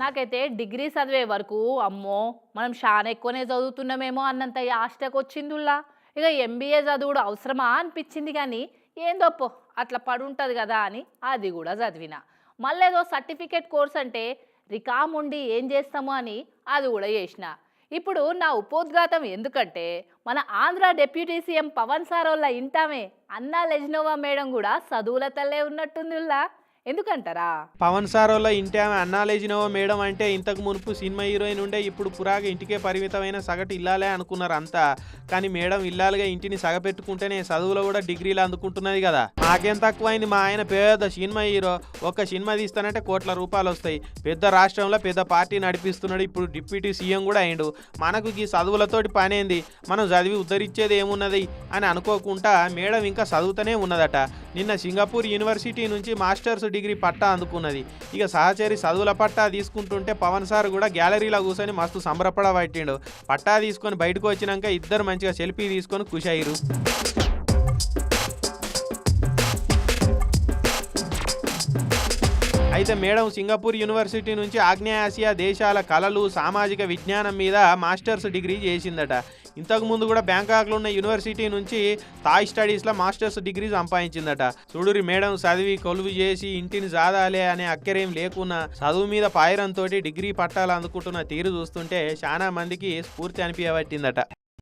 నాకైతే డిగ్రీ చదివే వరకు అమ్మో మనం చాలా ఎక్కువనే చదువుతున్నామేమో అన్నంత ఆస్టకు వచ్చిందిలా ఇక ఎంబీఏ చదువుడు అవసరమా అనిపించింది కానీ ఏందోపో అట్లా పడుంటుంది కదా అని అది కూడా చదివిన. మళ్ళేదో సర్టిఫికేట్ కోర్స్ అంటే రికాముండి ఏం చేస్తాము అని అది కూడా చేసిన. ఇప్పుడు నా ఉపోద్ఘాతం ఎందుకంటే మన ఆంధ్ర డెప్యూటీ సీఎం పవన్ సారోళ్ళ ఇంటామే. అన్నా లెజ్నోవా మేడం కూడా చదువుల తల్లే ఉన్నట్టుందిలా ఎందుకంటారా? పవన్ సార్ ఇంటి ఆమె అన్నాలేజినవో మేడం అంటే ఇంతకు మునుపు సినిమా హీరోయిన్ ఉండే ఇప్పుడు పురాగా ఇంటికే పరిమితమైన సగటు ఇల్లాలే అనుకున్నారు అంతా. కానీ మేడం ఇల్లాలుగా ఇంటిని సగపెట్టుకుంటేనే చదువులో కూడా డిగ్రీలు అందుకుంటున్నది కదా. నాకేం తక్కువైంది మా ఆయన పెద్ద సినిమా హీరో. ఒక సినిమా తీస్తానంటే కోట్ల రూపాయలు వస్తాయి. పెద్ద రాష్ట్రంలో పెద్ద పార్టీ నడిపిస్తున్నాడు. ఇప్పుడు డిప్యూటీ సీఎం కూడా అయిండు. మనకు ఈ చదువులతోటి పనేంది? మనం చదివి ఉద్ధరించేది ఏమున్నది? అని అనుకోకుండా మేడం ఇంకా చదువుతూనే ఉన్నదట. నిన్న సింగపూర్ యూనివర్సిటీ నుంచి మాస్టర్స్ డిగ్రీ పట్టా అందుకున్నది. ఇక సహచరి చదువుల పట్టా తీసుకుంటుంటే పవన్ సార్ కూడా గ్యాలరీలో కూర్చొని మస్తు సంబరపడ పట్టిండు పట్టా తీసుకొని బయటకు వచ్చినాక ఇద్దరు మంచిగా సెల్ఫీ తీసుకొని ఖుషి అయ్యారు అయితే మేడం సింగపూర్ యూనివర్సిటీ నుంచి ఆగ్నేయాసియా దేశాల కళలు సామాజిక విజ్ఞానం మీద మాస్టర్స్ డిగ్రీ చేసిందట. ఇంతకు ముందు కూడా బ్యాంకాక్లో ఉన్న యూనివర్సిటీ నుంచి థాయ్ స్టడీస్లో మాస్టర్స్ డిగ్రీ సంపాదించిందట. చూడురి మేడం చదివి కొలువు చేసి ఇంటిని జాదాలే అనే అక్కరేం లేకున్నా చదువు మీద పాయరంతో డిగ్రీ పట్టాలనుకుంటున్న తీరు చూస్తుంటే చాలా మందికి స్ఫూర్తి అనిపించబట్టిందట.